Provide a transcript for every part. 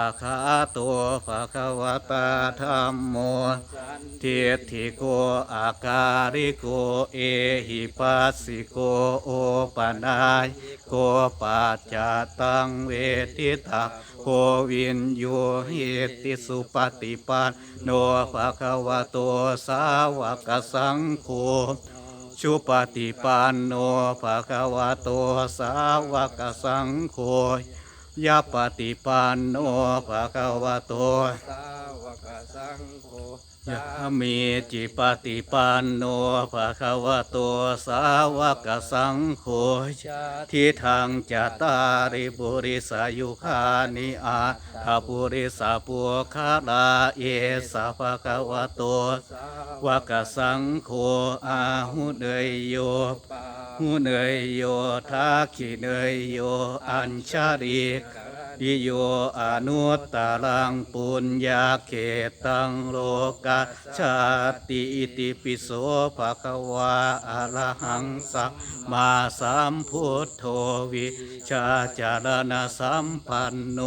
ภะคะตัวภะคะวตาธรรมโมทิฏฐิโกอาการิโกเอหิปัสสิโกโอปนายโกปัจจตังเวทิตาโควินโยหิติสุปฏิปันโนภะคะวะโตสาวกสังโฆชุปฏิปันโนภะคะวะโตสาวกสังโฆ ยาปฏิปันโนภะคะวะโต กสังโฆยะมีจิปฏิปันโนภะคะวะโตสาวกสังโฆชาติทิทางจัตตาริบุริสายุคานิอาทาปุริสาปุคาลาเอสะภะคะวะโตสาวกสังโฆอาหุเนยโยหูเนยโยทักขิเนยโยอัญชาริก ดิโยอนุตตรังปุญญาเขตังโลกาชาติอิติปิโสภะคะวาอะระหังสัมมาสัมพุทโธวิชาจารณสัมปันโน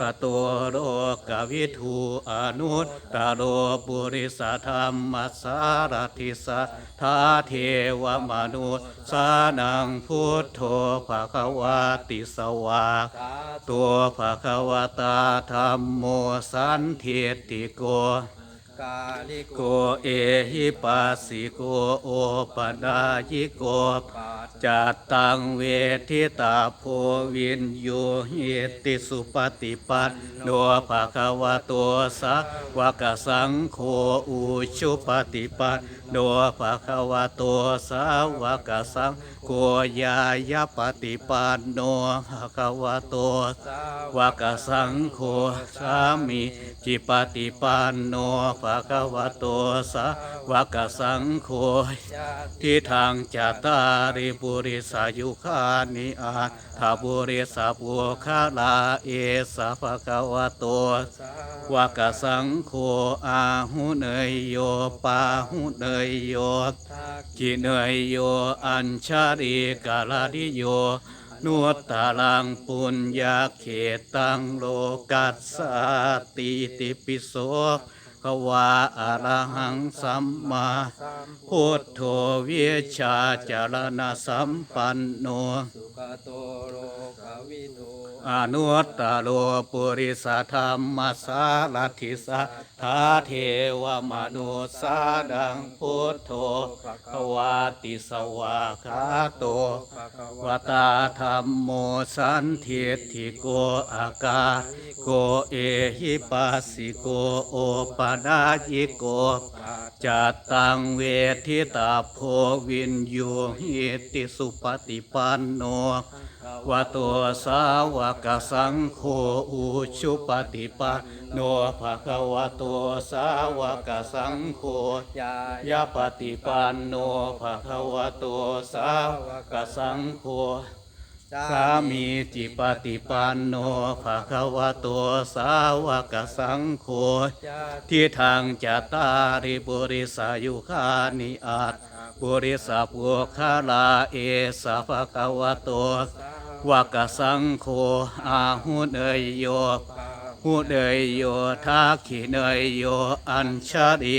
กโตโรกวิทูอนุตตโรปุริสธรรมสารทิสัทาเทวมนุสานังพุทโธภะคะวาติสวาตัวภะคะวะตาธรรมโมสันเทติโก กาลิโกเอหิปัสสิโกโอปดายิโกจัตตังเวทิตาโพวินโยหิติสุปฏิปันโนภะคะวะโตสาวกสังโฆอุชุปฏิปันโนภะคะวะโตสาวกสังโฆยายปฏิปันโนภะคะวะโตสาววกสังโฆสามิจิปฏิปันโนภะคะวะโตสาวกสังโฆชาติที่ทางจัตตาริปุริสายุคานิอาทาปุริสาปุคาลาเอสะภะคะวะโตวกสังโฆอาหุเนยโยปาหุเนยโยทิเนยโยอัญชาริกาลาดิโยนุตตาลังปุญญาเขตังโลกัสสติติปิโส ภวาอะระหังสัมมาพุทโธวิชาจารณสัมปันโนสุขโตโรกวิโต อนุตตโลปุริสธรรมสารทิสาทาเทวมนุสาดังพุทโธภวาติสวาคาโตวตาธรรมโมสันเทติโกอากาโกเอหิปัสสิโกโอปดายิโกจัตตังเวทิตาโพวินโยหิติสุปฏิปันโนวตัวสาวกสังโฆอุชุปฏิปันโนภะคะวะโตสาวกสังโฆยายยะปฏิปันโนภะคะวะโตสาวกสังโฆสามีจิปฏิปันโนภะคะวะโตสาวกสังโฆที่ทางจัตตาริบุริสายุคานิอาตบุริสาปุคาลาเอสะภะคะวะโต สากสังโฆอาหุเนยโยหุเนยโยทักขิเนยโยอัญชาริ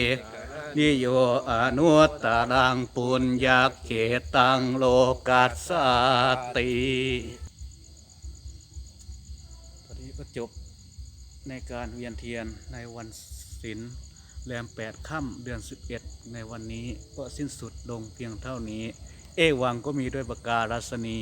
นิโยอนุตตรังปุญญาเขตังโลกัสสติตอนนี้ก็จบในการเวียนเทียนในวันศิลแรมแปดค่ำเดือน11ในวันนี้ก็สิ้นสุดลงเพียงเท่านี้ เอวังก็มีด้วยประการรัศนี